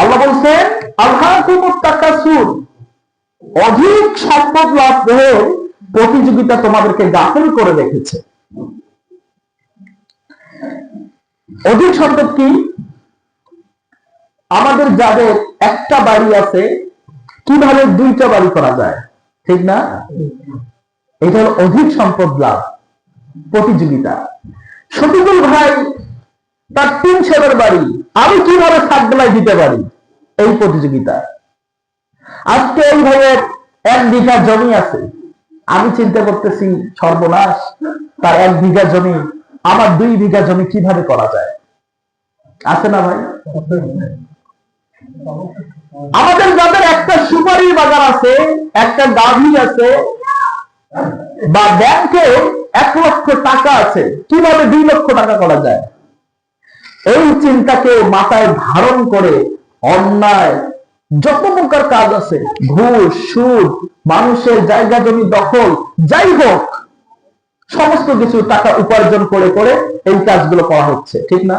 আল্লাহ বলছেন আল্লাহ তাকাসুর অধিক সম্পদ লাভের প্রতিযোগিতা তোমাদেরকে গাফিল করে রেখেছে। অধিক সম্পদ কি? আমাদের যাদের একটা বাড়ি আছে, কীভাবে দুইটা বাড়ি করা যায়? ঠিক না? এটা অধিক সম্পদ লাভ প্রতিযোগিতা। শফিকুল ভাই তার তিন ছেলের বাড়ি আমি কীভাবে সাত বেলায় দিতে পারি? এই প্রতিযোগিতা। আজকে এই ভাইয়ের এক বিঘা জমি আছে। আমি চিন্তা করতেছি, সর্বনাশ, তার এক বিঘা জমি, আমার দুই বিঘা জমি কীভাবে করা যায়? আছে না ভাই? আমাদের যাদের একটা সুপারি বাগান আছে, একটা গাভী আছে, বা ব্যাংকে এক লক্ষ টাকা আছে, কীভাবে দুই লক্ষ টাকা করা যায়? এই চিন্তাকে মাথায় ধারণ করে অন্যায় যত প্রকার কাজ আছে ঘুষ সুদ মানুষের জায়গা জমি দখল যাই হোক সমস্ত কিছু টাকা উপার্জন করে করে এই কাজগুলো করা হচ্ছে ঠিক না?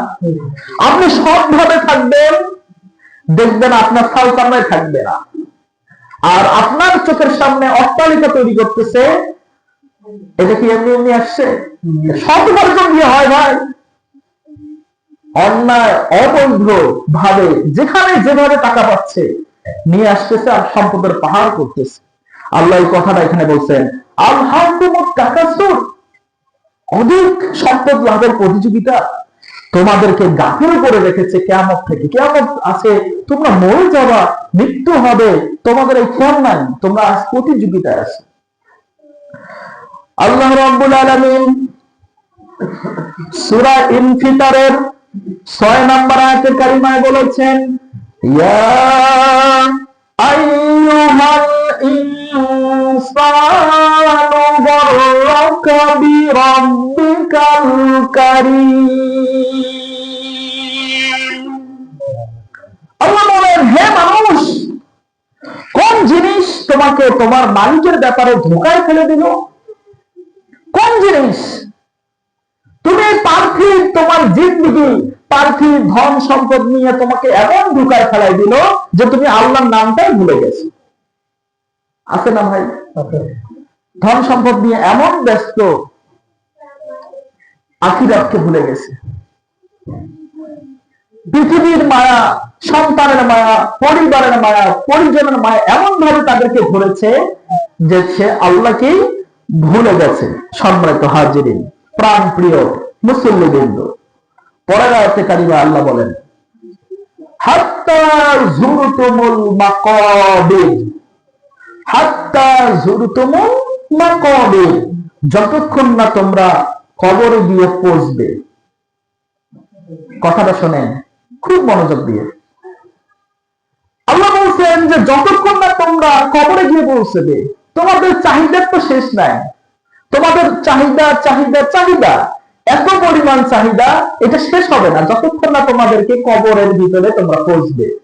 আপনি সৎভাবে থাকবেন দেখবেন আপনার সালতানায় থাকবে না। আর আপনার চোখের সামনে অট্টালিকা তৈরি করতেছে এটা কি এমনি এমনি আসছে? সৎ উপার্জন দিয়ে হয় ভাই। অন্যায়, অবৈধ ভাবে যেখানে যেভাবে টাকা পাচ্ছে, নিয়ে আসতেছে আর সম্পদের পাহাড় করতেছে। আল্লাহ এই কথাটা এখানে বলছেন অধিক সম্পদ লাভের প্রতিযোগিতা তোমাদেরকে গাফিল করে রেখেছে কেমন থেকে। কেমন আছে, তোমরা মরে যাবা, মৃত্যু হবে, তোমাদের এই খেয়াল নাই, তোমরা আজ প্রতিযোগিতায় আছো। আল্লাহ রাব্বুল আলামিন সূরা ইনফিতারের 6 নম্বর আয়াতের কারিমায় বলেছেন হে মানুষ, কোন জিনিস তোমাকে তোমার মালিকের ব্যাপারে ধোকায় ফেলে দিল? কোন জিনিস তুমি পার্থিব তোমার জিন্দগি পার্থিব ধন সম্পদ নিয়ে তোমাকে এমন ঢুকায় ফেলাই দিল যে তুমি আল্লাহর নামটাই ভুলে গেছো। আছে না ভাই? ধন সম্পদ নিয়ে এমন ব্যস্ত আখিরাতকে ভুলে গেছে। পৃথিবীর মায়া সন্তানের মায়া পরিবারের মায়া পরিজনের মায়া এমন ভাবে তাদেরকে ধরেছে যে সে আল্লাহকেই ভুলে গেছে সম্মানিত হাজিরিন। প্রাণ প্রিয় মুসল্লিবৃন্দ। পরের আয়তে কারিমা আল্লাহ বলেন, হাত্তা জুরতুমুল মাকাবির। হাত্তা জুরতুমুল মাকাবির। যতক্ষণ না তোমরা কবরে গিয়ে পৌঁছবে। কথাটা শোনেন, খুব মনোযোগ দিয়ে। আল্লাহ বলছেন যে, যতক্ষণ না তোমরা কবরে গিয়ে পৌঁছবে, তোমাদের চাহিদার তো শেষ নাই। তোমাদের চাহিদা চাহিদা চাহিদা। এত পরিমাণ চাহিদা, এটা শেষ হবে না। যতক্ষণ না তোমাদেরকে কবরের ভিতরে তোমরা পৌঁছবে।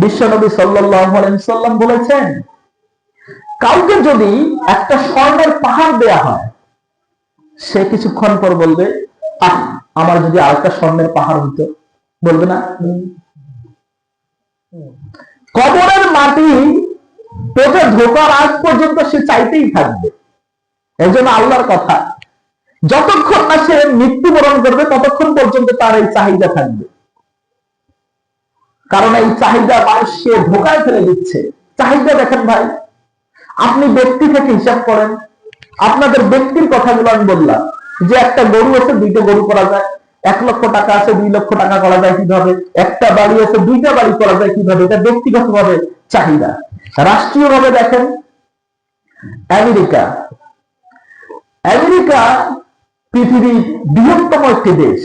বিশ্বনবী সাল্লাম বলেছেন, কাউকে যদি একটা স্বর্ণের পাহাড় দেয়া হয়, সে কিছুক্ষণ পর বলবে, আহ, আমার যদি আরেকটা স্বর্ণের পাহাড় হতো বলবে না? কবরের মাটি পেটে ঢোকার আগ পর্যন্ত সে চাইতেই থাকবে। এই জন্য আল্লাহর কথা। যতক্ষণ না সে মৃত্যুবরণ করবে, ততক্ষণ পর্যন্ত তার এই চাহিদা থাকবে। কারণ এই চাহিদা মানুষকে ধোকায় ফেলে দিচ্ছে। চাহিদা দেখেন ভাই, আপনি ব্যক্তি থেকে হিসাব করেন। আপনাদের ব্যক্তির কথাগুলো আমি বললাম, যে একটা গরু আছে, দুইটা গরু করা যায়। এক লক্ষ টাকা আছে, দুই লক্ষ টাকা করা যায় কীভাবে? একটা বাড়ি আছে, দুইটা বাড়ি করা যায় কীভাবে? এটা ব্যক্তিগত ভাবে চাহিদা। রাষ্ট্রীয় ভাবে দেখেন, আমেরিকা আমেরিকা পৃথিবীর বৃহত্তম একটি দেশ।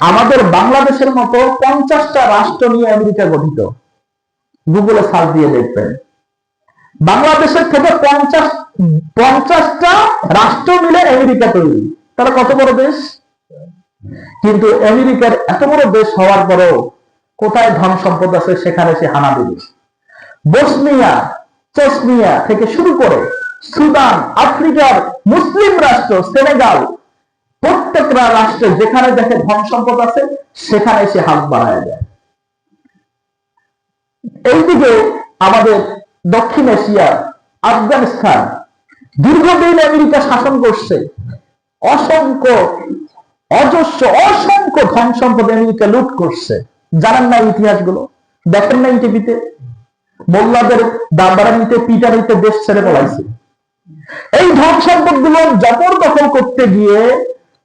আমাদের বাংলাদেশের মতো পঞ্চাশটা রাষ্ট্র নিয়ে আমেরিকা গঠিত। গুগলে সার্চ দিয়ে দেখবেন। বাংলাদেশের থেকে পঞ্চাশ, পঞ্চাশটা রাষ্ট্র মিলে আমেরিকা তৈরি। তারা কত বড় দেশ? কিন্তু আমেরিকার এত বড় দেশ হওয়ার পরেও কোথায় ধন সম্পদ আছে সেখানে সে হানা দিবে। বসনিয়া, চেসনিয়া থেকে শুরু করে সুদান, আফ্রিকার মুসলিম রাষ্ট্র, সেনেগাল। প্রত্যেকটা রাষ্ট্রে যেখানে দেখে ধন সম্পদ আছে, সেখানে সে হাত বাড়ায় দেয়। এইদিকে আমাদের দক্ষিণ এশিয়া আফগানিস্তান দীর্ঘদিন আমেরিকা শাসন করছে। অসংখ্য অজস্র, অসংখ্য ধন সম্পদ আমেরিকা লুট করছে। জানেন না ইতিহাসগুলো? দেখেন না টিভিতে? মোল্লাদের দাবারানিতে পিটারিতে দেশ ছেড়ে পড়াইছে এই ধন সম্পদগুলো জবরদখল করতে গিয়ে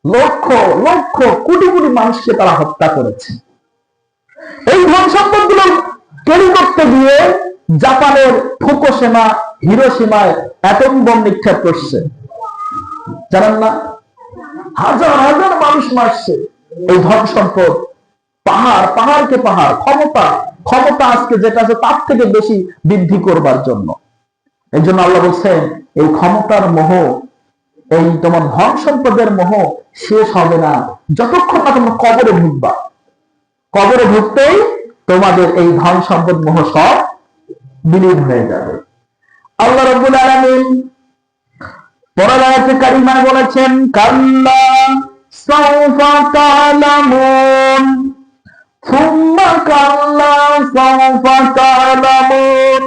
লক্ষ লক্ষ, কোটি কোটি মানুষকে তারা হত্যা করেছে। এই ধন সম্পদগুলো তৈরি করতে গিয়ে জাপানের ফুকোসীমা হিরোসীমায় অ্যাটম বোম নিক্ষেপ করছে। জানেন না? হাজার হাজার মানুষ মারছে এই ধন সম্পদ। পাহাড়, পাহাড়কে পাহাড়, ক্ষমতা ক্ষমতা আজকে যেটা আছে তার থেকে বেশি বৃদ্ধি করবার জন্য। এই জন্য আল্লাহ বলছেন, এই ক্ষমতার মোহ, এই তোমার ধন সম্পদের মোহ শেষ হবে না। যতক্ষণ না তোমরা কবরে ঢুকবা। কবরে ঢুকতেই তোমাদের এই ধন সম্পদ মোহ সব বিলীন হয়ে যাবে। আল্লাহ রব্বুল আলামিন পরের আয়াতে কারিমায় বলেছেন, কাল্লা সাউফা তালামুন থুম্মা কাল্লা সাউফা তালামুন।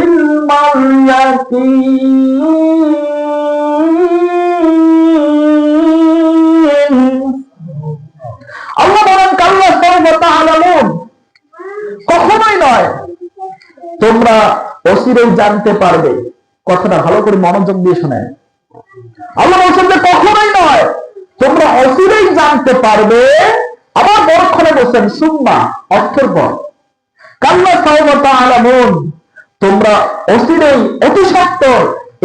ইলমাল ইয়াকিন আল্লাহ বলেন, কাল্লা সাউফা তালামুন। কখনোই নয়, তোমরা অচিরেই জানতে পারবে। কথাটা ভালো করে মনোযোগ দিয়ে শোনেন। আল্লাহ বলছেন যে কখনোই নয়, তোমরা অচিরেই জানতে পারবে আবার বলছেন সুম্মা অর্থের পর সাহেবতা আলামুন তোমরা অচিরেই অতি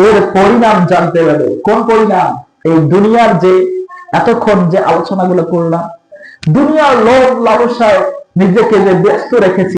এর পরিণাম জানতে পারবে। কোন পরিণাম? এই দুনিয়ার যে, এতক্ষণ যে আলোচনাগুলো করলাম। দুনিয়ার লোভ লালসায় নিজেকে যে ব্যস্ত রেখেছি